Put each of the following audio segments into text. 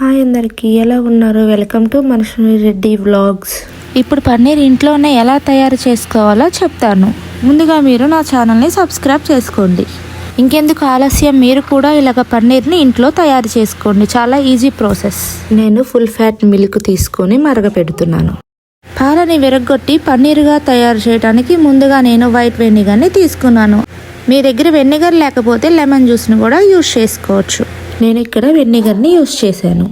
Hi అందరికీ ఎలా ఉన్నారు? వెల్కమ్ టు మనసుని రెడ్డి వ్లాగ్స్. ఇప్పుడు పన్నీర్ ఇంట్లోనే ఎలా తయారు చేసుకోవాలో చెప్తాను. ముందుగా మీరు నా ఛానల్ని సబ్స్క్రైబ్ చేసుకోండి. ఇంకెందుకు ఆలస్యం? మీరు కూడా ఇలాగ పన్నీర్ని ఇంట్లో తయారు చేసుకోండి. చాలా ఈజీ ప్రాసెస్. నేను ఫుల్ ఫ్యాట్ మిల్క్ తీసుకొని మరగపెడుతున్నాను. పాలని విరగొట్టి పన్నీరుగా తయారు చేయడానికి ముందుగా నేను వైట్ వెనిగర్ని తీసుకున్నాను. మీ దగ్గర వెనిగర్ లేకపోతే లెమన్ జ్యూస్ని కూడా యూజ్ చేసుకోవచ్చు. నేను ఇక్కడ వెన్నిగర్ని యూస్ చేశాను.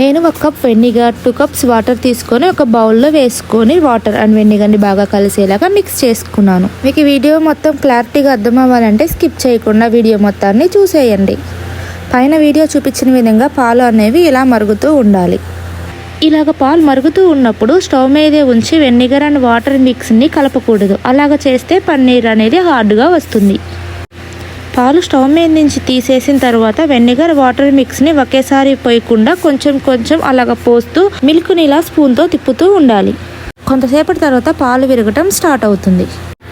నేను ఒక cup vinegar two cups water తీసుకొని ఒక బౌల్లో వేసుకొని వాటర్ అండ్ వెన్నిగర్ని బాగా కలిసేలాగా మిక్స్ చేసుకున్నాను. మీకు వీడియో మొత్తం క్లారిటీగా అర్థం అవ్వాలంటే స్కిప్ చేయకుండా వీడియో మొత్తాన్ని చూసేయండి. పైన వీడియో చూపించిన విధంగా పాలు అనేవి ఇలా మరుగుతూ ఉండాలి. ఇలాగ పాలు మరుగుతూ ఉన్నప్పుడు స్టవ్ మీదే ఉంచి వెన్నిగర్ అండ్ వాటర్ మిక్స్ని కలపకూడదు. అలాగ చేస్తే పన్నీర్ అనేది హార్డ్గా వస్తుంది. పాలు స్టవ్ మీద నుంచి తీసేసిన తర్వాత వెనిగర్ వాటర్ మిక్స్ని ఒకేసారి పోయకుండా కొంచెం కొంచెం అలాగ పోస్తూ మిల్క్ని ఇలా స్పూన్తో తిప్పుతూ ఉండాలి. కొంతసేపటి తర్వాత పాలు విరగటం స్టార్ట్ అవుతుంది.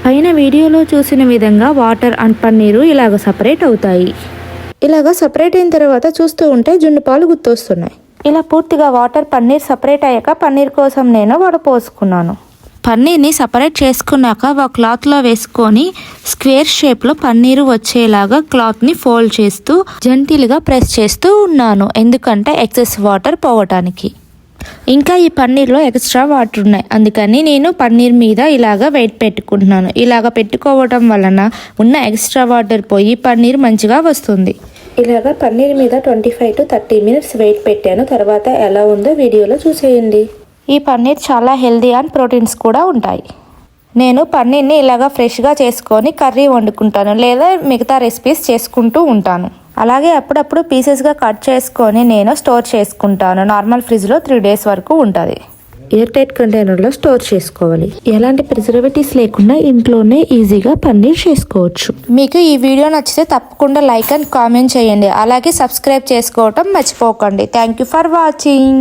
పైన వీడియోలో చూసిన విధంగా వాటర్ అండ్ పన్నీరు ఇలాగ సపరేట్ అవుతాయి. ఇలాగ సపరేట్ అయిన తర్వాత చూస్తూ ఉంటే జున్ను పాలు గుర్తొస్తున్నాయి. ఇలా పూర్తిగా వాటర్ పన్నీర్ సపరేట్ అయ్యాక పన్నీర్ కోసం నేను వడపోసుకున్నాను పన్నీర్ని సపరేట్ చేసుకున్నాక ఒక క్లాత్లో వేసుకొని స్క్వేర్ షేప్లో పన్నీరు వచ్చేలాగా క్లాత్ని ఫోల్డ్ చేస్తూ జెంటిల్గా ప్రెస్ చేస్తూ ఉన్నాను. ఎందుకంటే ఎక్సెస్ వాటర్ పోవటానికి. ఇంకా ఈ పన్నీర్లో ఎక్స్ట్రా వాటర్ ఉన్నాయి. అందుకని నేను పన్నీర్ మీద ఇలాగ వెయిట్ పెట్టుకుంటున్నాను. ఇలాగ పెట్టుకోవటం వలన ఉన్న ఎక్స్ట్రా వాటర్ పోయి పన్నీర్ మంచిగా వస్తుంది. ఇలాగ పన్నీర్ మీద twenty five to thirty minutes wait పెట్టాను. తర్వాత ఎలా ఉందో వీడియోలో చూసేయండి. ఈ పన్నీర్ చాలా హెల్దీ అండ్ ప్రోటీన్స్ కూడా ఉంటాయి. నేను పన్నీర్ని ఇలాగా ఫ్రెష్గా చేసుకొని కర్రీ వండుకుంటాను లేదా మిగతా రెసిపీస్ చేసుకుంటూ ఉంటాను. అలాగే అప్పుడప్పుడు పీసెస్గా కట్ చేసుకొని నేను స్టోర్ చేసుకుంటాను. నార్మల్ ఫ్రిడ్జ్లో త్రీ డేస్ వరకు ఉంటుంది. ఎయిర్ టైట్ కంటైనర్లో స్టోర్ చేసుకోవాలి. ఎలాంటి ప్రిజర్వేటివ్స్ లేకుండా ఇంట్లోనే ఈజీగా పన్నీర్ చేసుకోవచ్చు. మీకు ఈ వీడియో నచ్చితే తప్పకుండా లైక్ అండ్ కామెంట్ చేయండి. అలాగే సబ్స్క్రైబ్ చేసుకోవటం మర్చిపోకండి. Thank you for watching.